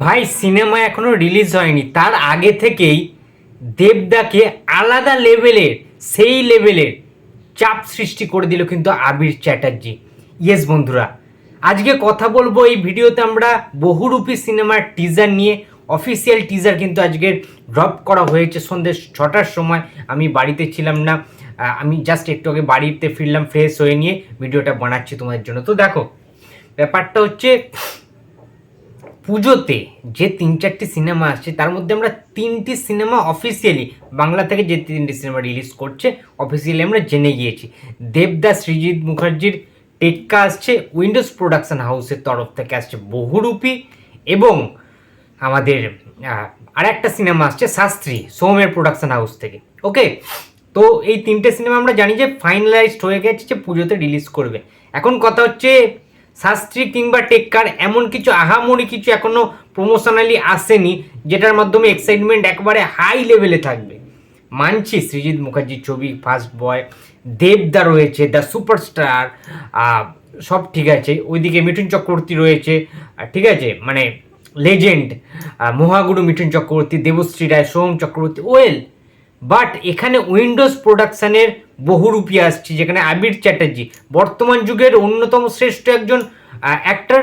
ভাই, সিনেমা এখনও রিলিজ হয়নি। তার আগে থেকেই দেবদাকে আলাদা লেভেলের সেই লেভেলের চাপ সৃষ্টি করে দিল কিন্তু আবির চ্যাটার্জি। ইয়েস বন্ধুরা, আজকে কথা বলব এই ভিডিওতে আমরা বহুরূপী সিনেমার টিজার নিয়ে। অফিসিয়াল টিজার কিন্তু আজকের ড্রপ করা হয়েছে সন্ধ্যে ছটার সময়। আমি বাড়িতে ছিলাম না আমি জাস্ট একটু আগে বাড়িতে ফিরলাম ফ্রেশ হয়ে নিয়ে ভিডিওটা বানাচ্ছি তোমাদের জন্য। তো দেখো, ব্যাপারটা হচ্ছে পুজোতে যে তিন চারটি সিনেমা আসছে, তার মধ্যে আমরা তিনটি সিনেমা অফিসিয়ালি বাংলা থেকে যে তিনটি সিনেমা রিলিজ করছে অফিসিয়ালি আমরা জেনে গিয়েছি। দেবদাস সৃজিৎ মুখার্জির টেক্কা আসছে, উইন্ডোজ প্রোডাকশন হাউসের তরফ থেকে আসছে বহুরূপী এবং আমাদের আর একটা সিনেমা আসছে শাস্ত্রী, সোমের প্রোডাকশন হাউস থেকে। ওকে তো এই তিনটে সিনেমা আমরা জানি যে ফাইনালাইজড হয়ে গেছে, যে পুজোতে রিলিজ করবে। এখন কথা হচ্ছে শাস্ত্রী কিংবা টেক্কার এমন কিছু আহামরি কিছু এখনও প্রমোশনালি আসেনি, যেটার মাধ্যমে এক্সাইটমেন্ট একবারে হাই লেভেলে থাকবে। মানছি সৃজিৎ মুখার্জির ছবি ফার্স্ট বয় দেবদা রয়েছে দ্য সুপারস্টার সব ঠিক আছে। ওইদিকে মিঠুন চক্রবর্তী রয়েছে ঠিক আছে? মানে legend Mahaguru Mithun Chakraborty, Debashree Roy Som Chakraborty well but এখানে উইন্ডোজ প্রোডাকশনের বহুরূপী আসছে, যেখানে আবির চ্যাটার্জি বর্তমান যুগের অন্যতম শ্রেষ্ঠ একজন অ্যাক্টর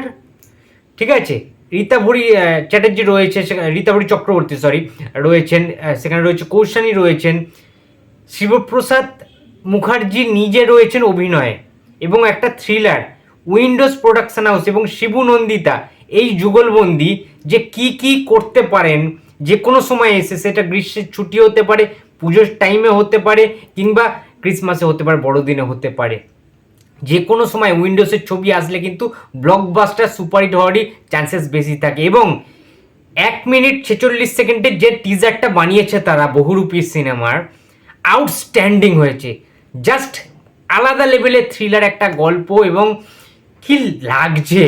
ঠিক আছে? রীতাভরি চ্যাটার্জি রয়েছে রীতাভরি চক্রবর্তী সরি রয়েছেন সেখানে রয়েছে কৌশানী রয়েছেন শিবপ্রসাদ মুখার্জি নিজে রয়েছেন অভিনয়ে, এবং একটা থ্রিলার উইন্ডোজ প্রোডাকশন হাউস এবং শিবু নন্দিতা এই যুগলবন্দি যে কি কি করতে পারেন, যে কোনো সময় এসে সেটা গ্রীষ্মের ছুটি হতে পারে পুজোর টাইমে হতে পারে কিংবা ক্রিসমাসে হতে পারে, বড়দিনে হতে পারে। যে কোনো সময় উইন্ডোজের ছবি আসলে কিন্তু ব্লকবাস্টার সুপারহিট হওয়ারই চান্সেস বেশি থাকে এবং এক মিনিট ছেচল্লিশ সেকেন্ডের যে টিজারটা বানিয়েছে তারা, বহুরূপী সিনেমার আউটস্ট্যান্ডিং হয়েছে। জাস্ট আলাদা লেভেলের থ্রিলার একটা গল্প এবং কি লাগছে?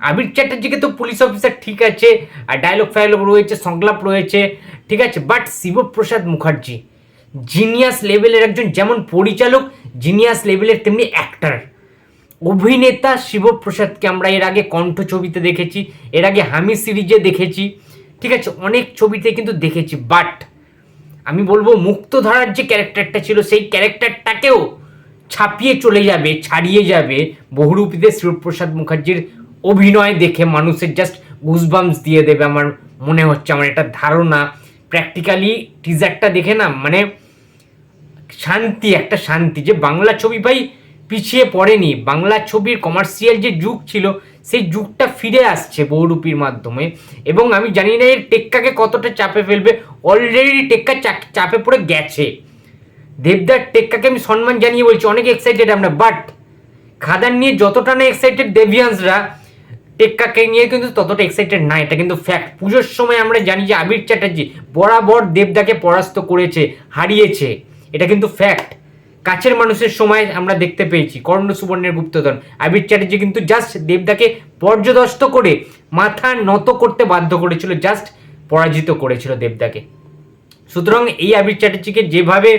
আবির চ্যাটার্জিকে তো পুলিশ অফিসার ঠিক আছে, আর ডায়লগ ফায়লগ রয়েছে, সংলাপ রয়েছে, ঠিক আছে? বাট শিবপ্রসাদ মুখার্জি জিনিয়াস লেভেলের একজন যেমন পরিচালক জিনিয়াস লেভেলের তেমনি অ্যাক্টার অভিনেতা শিবপ্রসাদকে আমরা এর আগে কণ্ঠ ছবিতে দেখেছি, এর আগে হামি সিরিজে দেখেছি, ঠিক আছে, অনেক ছবিতে কিন্তু দেখেছি বাট আমি বলব মুক্তধারার যে ক্যারেক্টারটা ছিল, সেই ক্যারেক্টারটাকেও ছাপিয়ে চলে যাবে, ছাড়িয়ে যাবে বহুরূপীতে শিবপ্রসাদ মুখার্জির অভিনয় দেখে মানুষের জাস্ট গুজবামস দিয়ে দেবে আমার, মনে হচ্ছে, আমার একটা ধারণা। প্র্যাকটিক্যালি টিজারটা দেখে না মানে শান্তি, একটা শান্তি যে বাংলা ছবি ভাই পিছিয়ে পড়েনি। বাংলা ছবির কমার্শিয়াল যে যুগ ছিল, সেই যুগটা ফিরে আসছে বহুরূপীর মাধ্যমে। এবং আমি জানি না এর টেক্কাকে কতটা চাপে ফেলবে। অলরেডি টেক্কা চাপে পড়ে গেছে। দেবদার টেক্কাকে আমি সম্মান জানিয়ে বলছি, অনেক এক্সাইটেড আমরা বাট খাদান নিয়ে যতটা না এক্সাইটেড দেভিয়ান্সরা টেক্কাকে নিয়ে কিন্তু ততটা এক্সাইটেড না, এটা কিন্তু ফ্যাক্ট পুজোর সময় আমরা জানি যে আবির চ্যাটার্জি বরাবর দেবদাকে পরাস্ত করেছে, হারিয়েছে। এটা কিন্তু ফ্যাক্ট কাছের মানুষের সময় আমরা দেখতে পেয়েছি, কর্ণ সুবর্ণের গুপ্তধন। আবির চ্যাটার্জি কিন্তু জাস্ট দেবদাকে পর্যদস্ত করে মাথা নত করতে বাধ্য করেছিল জাস্ট পরাজিত করেছিল দেবদাকে। সুতরাং এই আবির চ্যাটার্জিকে যেভাবে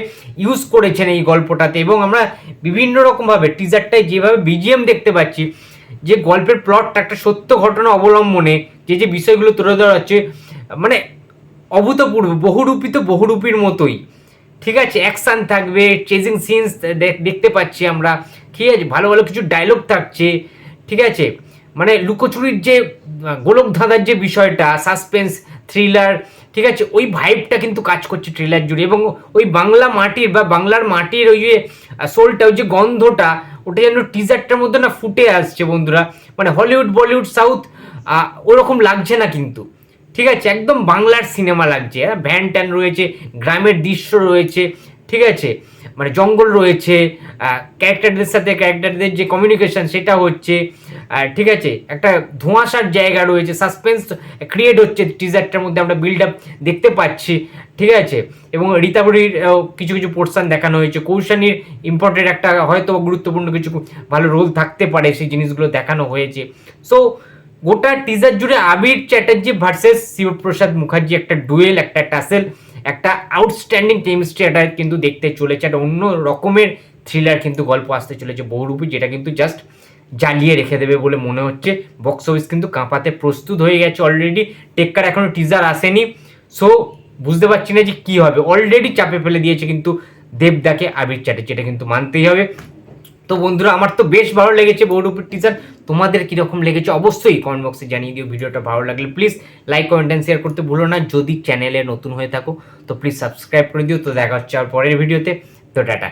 ইউজ করেছেন এই গল্পটাতে, এবং আমরা বিভিন্ন রকমভাবে টিজারটায় যেভাবে বিজিএম দেখতে পাচ্ছি যে গল্পের প্লটটা একটা সত্য ঘটনা অবলম্বনে যে যে বিষয়গুলো তুলে ধরা হচ্ছে মানে অভূতপূর্ব বহুরূপী তো বহুরূপীর মতোই। ঠিক আছে অ্যাকশান থাকবে চেজিং সিনস দেখতে পাচ্ছি আমরা। ঠিক আছে, ভালো ভালো কিছু ডায়লগ থাকছে। ঠিক আছে মানে লুকোচুরির যে গোলক ধাঁধার যে বিষয়টা সাসপেন্স থ্রিলার ঠিক আছে? ওই ভাইবটা কিন্তু কাজ করছে ট্রেলার জুড়ে এবং ওই বাংলা মাটির বা বাংলার মাটির ওই যে সোলটা ওই যে গন্ধটা, ওটা যেন টিজারটার মধ্যে না ফুটে আসছে বন্ধুরা। মানে হলিউড বলিউড সাউথ ওরকম লাগছে না কিন্তু। ঠিক আছে? একদম বাংলার সিনেমা লাগছে। হ্যাঁ ভ্যান ট্যান রয়েছে, গ্রামের দৃশ্য রয়েছে, ঠিক আছে? মানে জঙ্গল রয়েছে ক্যারেক্টারদের সাথে ক্যারেক্টারদের যে কমিউনিকেশন সেটা হচ্ছে ঠিক আছে, একটা ধোঁয়াশার জায়গা রয়েছে সাসপেন্স ক্রিয়েট হচ্ছে টিজারটার মধ্যে আমরা বিল্ড আপ দেখতে পাচ্ছি, ঠিক আছে? এবং রীতাবরীর কিছু কিছু পোর্শন দেখানো হয়েছে। কৌশানীর ইম্পর্টেন্ট একটা, হয়তো গুরুত্বপূর্ণ কিছু ভালো রোল থাকতে পারে, সেই জিনিসগুলো দেখানো হয়েছে। সো গোটা টিজার জুড়ে আবির চ্যাটার্জি ভার্সেস শিবপ্রসাদ মুখার্জি একটা ডুয়েল একটা টাসেল একটা আউটস্ট্যান্ডিং কেমিস্ট্রি এটা কিন্তু দেখতে চলেছে। একটা অন্য রকমের থ্রিলার কিন্তু গল্প আসতে চলেছে বহুরূপী যেটা কিন্তু জাস্ট জ্বালিয়ে রেখে দেবে বলে মনে হচ্ছে। বক্স অফিস কিন্তু কাঁপাতে প্রস্তুত হয়ে গেছে অলরেডি টেক্কার এখনও টিজার আসেনি। সো বুঝতে পারছি না যে কী হবে। অলরেডি চাপে ফেলে দিয়েছে কিন্তু দেবদাকে আবির চ্যাটার্জি এটা কিন্তু মানতেই হবে। তো বন্ধুরা, আমার তো বেশ ভালো লেগেছে বহুরূপের টিজার তোমাদের কীরকম লেগেছে অবশ্যই কমেন্ট বক্সে জানিয়ে দিও। ভিডিওটা ভালো লাগলে please like comment and share করতে ভুলো না। যদি চ্যানেলে নতুন হয়ে থাকো, তো প্লিজ সাবস্ক্রাইব করে দিও। তো দেখা হচ্ছে আর পরের ভিডিওতে তো টাটা।